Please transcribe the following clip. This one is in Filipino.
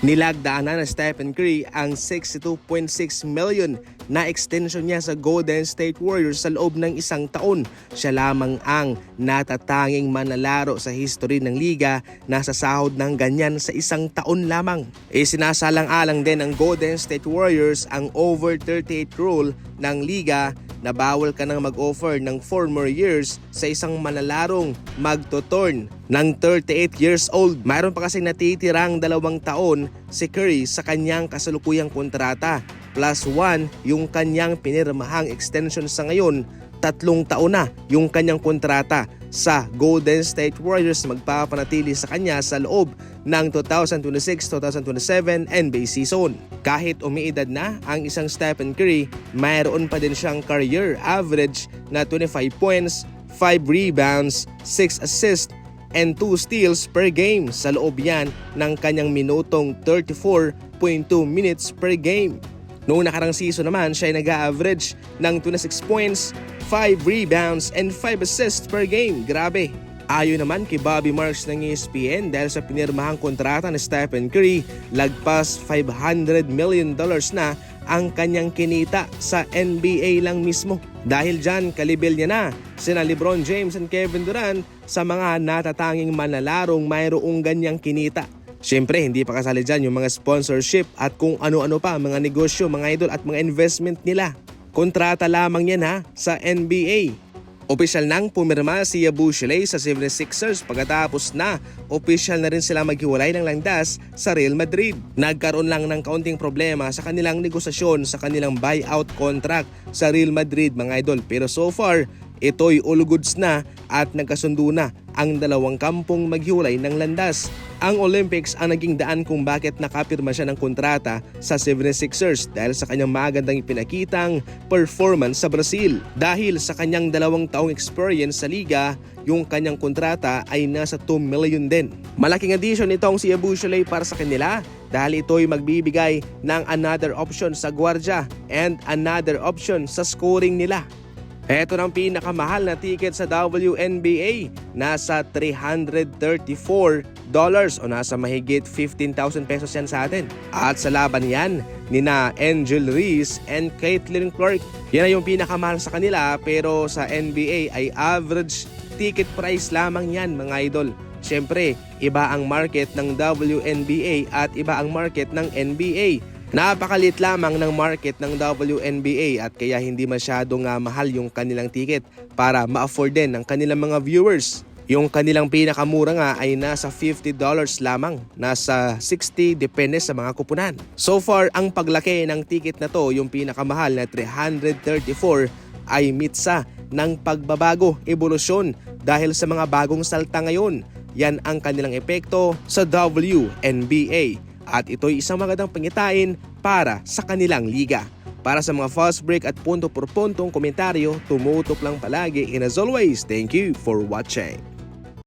Nilagdaanan na Stephen Curry ang 62.6 million na extension niya sa Golden State Warriors sa loob ng isang taon. Siya lamang ang natatanging manlalaro sa history ng liga na sasahod ng ganyan sa isang taon lamang. Isinasalang-alang din ng Golden State Warriors ang over 38 rule ng liga na bawal ka nang mag-offer ng 4 more years sa isang manalarong magtotorn ng 38 years old. Mayroon pa kasing natitirang dalawang taon si Curry sa kanyang kasalukuyang kontrata. Plus 1 yung kanyang pinirmahang extension sa ngayon tatlong taon na yung kanyang kontrata sa Golden State Warriors magpapanatili sa kanya sa loob ng 2026-2027 NBA season. Kahit umiidad na ang isang Stephen Curry, mayroon pa din siyang career average na 25 points, 5 rebounds, 6 assists, and 2 steals per game sa loob yan ng kanyang minutong 34.2 minutes per game. Noong nakarang season naman, siya ay nag-average ng 26 points, 5 rebounds, and 5 assists per game. Grabe! Ayon naman kay Bobby Marks ng ESPN dahil sa pinirmahang kontrata ni Stephen Curry, lagpas 500 million dollars na ang kanyang kinita sa NBA lang mismo. Dahil dyan, kalibel niya na sina Lebron James and Kevin Durant sa mga natatanging manalarong mayroong ganyang kinita. Siyempre, hindi pa kasali dyan yung mga sponsorship at kung ano-ano pa, mga negosyo, mga idol at mga investment nila. Kontrata lamang yan ha sa NBA. Opisyal nang pumirma si Yabusele sa 76ers pagkatapos na opisyal na rin sila maghiwalay ng landas sa Real Madrid. Nagkaroon lang ng kaunting problema sa kanilang negosasyon sa kanilang buyout contract sa Real Madrid mga idol pero so far ito'y all goods na at nagkasundo na ang dalawang kampong maghiwalay ng landas. Ang Olympics ang naging daan kung bakit nakapirma siya ng kontrata sa 76ers dahil sa kanyang magandang ipinakitang performance sa Brazil. Dahil sa kanyang dalawang taong experience sa liga, yung kanyang kontrata ay nasa 2 million din. Malaking addition itong si Abu Shulay para sa kanila dahil ito'y magbibigay ng another option sa gwardya and another option sa scoring nila. Ito ng pinakamahal na ticket sa WNBA, nasa $334 o nasa mahigit 15,000 pesos yan sa atin. At sa laban yan, nina Angel Reese and Caitlin Clark. Yan ay yung pinakamahal sa kanila pero sa NBA ay average ticket price lamang yan mga idol. Siyempre, iba ang market ng WNBA at iba ang market ng NBA. Napakalit lamang ng market ng WNBA at kaya hindi masyadong uh, mahal yung kanilang ticket para ma-afford din ng kanilang mga viewers. Yung kanilang pinakamura nga ay nasa $50 lamang, nasa 60 depende sa mga kupunan. So far, ang paglaki ng ticket na to, yung pinakamahal na 334 ay mitsa ng pagbabago, ebolusyon dahil sa mga bagong salta ngayon. Yan ang kanilang epekto sa WNBA at ito'y isang magandang pangitain para sa kanilang liga. Para sa mga fast break at punto por puntong komentaryo, tumutok lang palagi and as always, thank you for watching.